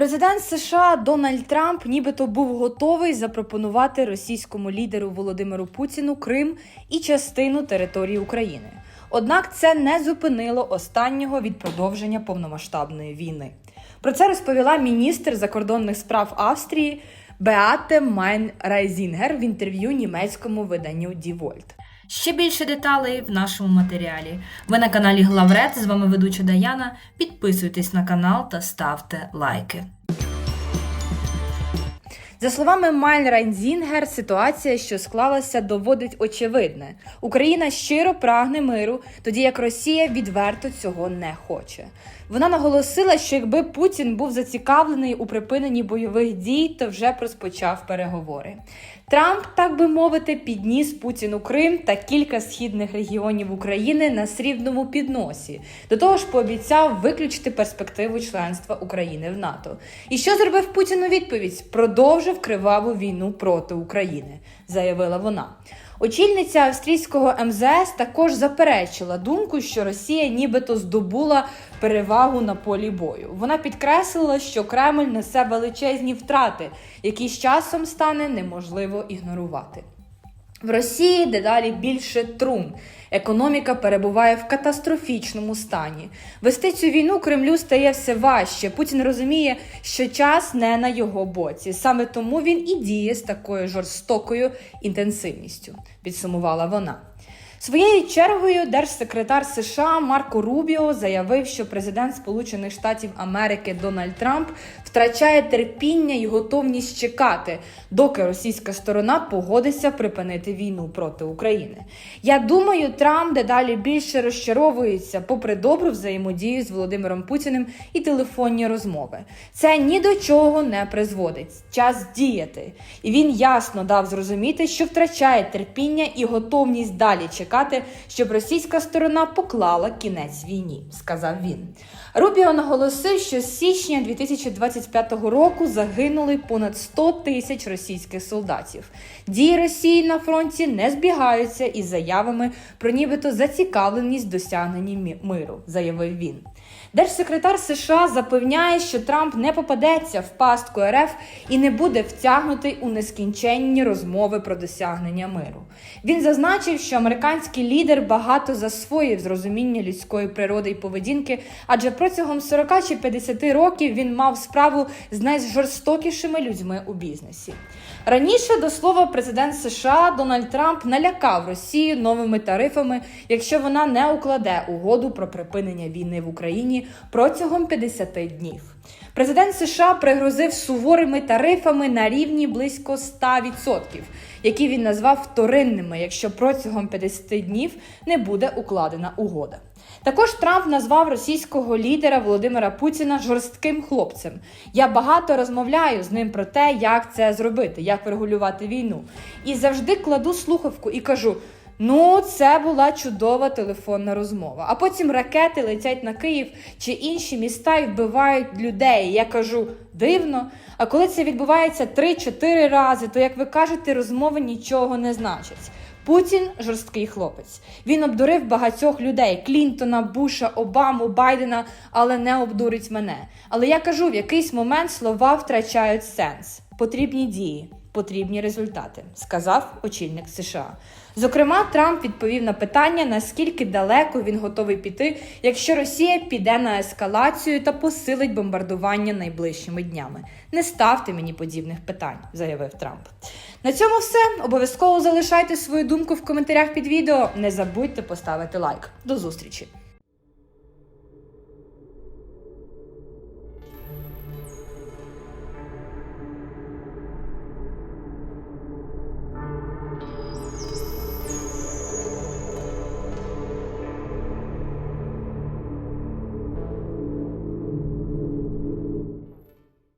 Президент США Дональд Трамп нібито був готовий запропонувати російському лідеру Володимиру Путіну Крим і частину території України. Однак це не зупинило останнього від продовження повномасштабної війни. Про це розповіла міністр закордонних справ Австрії Беате Майн Райзінгер в інтерв'ю німецькому виданню Die Welt. Ще більше деталей в нашому матеріалі. Ви на каналі Главред. З вами ведуча Даяна. Підписуйтесь на канал та ставте лайки. За словами Майль Райнзінгер, ситуація, що склалася, доводить очевидне: Україна щиро прагне миру, тоді як Росія відверто цього не хоче. Вона наголосила, що якби Путін був зацікавлений у припиненні бойових дій, то вже б розпочав переговори. Трамп, так би мовити, підніс Путіну Крим та кілька східних регіонів України на срібному підносі. До того ж, пообіцяв виключити перспективу членства України в НАТО. І що зробив Путін у відповідь? Продовжив криваву війну проти України, заявила вона. Очільниця австрійського МЗС також заперечила думку, що Росія нібито здобула перевагу на полі бою. Вона підкреслила, що Кремль несе величезні втрати, які з часом стане неможливо ігнорувати. В Росії дедалі більше трун. Економіка перебуває в катастрофічному стані. Вести цю війну Кремлю стає все важче. Путін розуміє, що час не на його боці. Саме тому він і діє з такою жорстокою інтенсивністю, підсумувала вона. Своєю чергою держсекретар США Марко Рубіо заявив, що президент Сполучених Штатів Америки Дональд Трамп втрачає терпіння і готовність чекати, доки російська сторона погодиться припинити війну проти України. Я думаю, Трамп дедалі більше розчаровується, попри добру взаємодію з Володимиром Путіним і телефонні розмови. Це ні до чого не призводить. Час діяти. І він ясно дав зрозуміти, що втрачає терпіння і готовність далі чекати, щоб російська сторона поклала кінець війні, сказав він. Рубіо наголосив, що з січня 2025 року загинули понад 100 тисяч російських солдатів. Дії Росії на фронті не збігаються із заявами про нібито зацікавленість досягненні миру, заявив він. Держсекретар США запевняє, що Трамп не попадеться в пастку РФ і не буде втягнутий у нескінченні розмови про досягнення миру. Він зазначив, що американський лідер багато засвоїв зрозуміння людської природи і поведінки, адже протягом 40 чи 50 років він мав справу з найжорстокішими людьми у бізнесі. Раніше, до слова, президент США Дональд Трамп налякав Росію новими тарифами, якщо вона не укладе угоду про припинення війни в Україні протягом 50 днів. Президент США пригрозив суворими тарифами на рівні близько 100%, які він назвав вторинними, якщо протягом 50 днів не буде укладена угода. Також Трамп назвав російського лідера Володимира Путіна жорстким хлопцем. Я багато розмовляю з ним про те, як це зробити, як врегулювати війну. І завжди кладу слухавку і кажу: ну, це була чудова телефонна розмова. А потім ракети летять на Київ чи інші міста і вбивають людей. Я кажу, дивно. А коли це відбувається 3-4 рази, то як ви кажете, розмови нічого не значать. Путін жорсткий хлопець. Він обдурив багатьох людей: Клінтона, Буша, Обаму, Байдена, але не обдурить мене. Але я кажу, в якийсь момент слова втрачають сенс. Потрібні дії, потрібні результати, сказав очільник США. Зокрема, Трамп відповів на питання, наскільки далеко він готовий піти, якщо Росія піде на ескалацію та посилить бомбардування найближчими днями. Не ставте мені подібних питань, заявив Трамп. На цьому все. Обов'язково залишайте свою думку в коментарях під відео. Не забудьте поставити лайк. До зустрічі!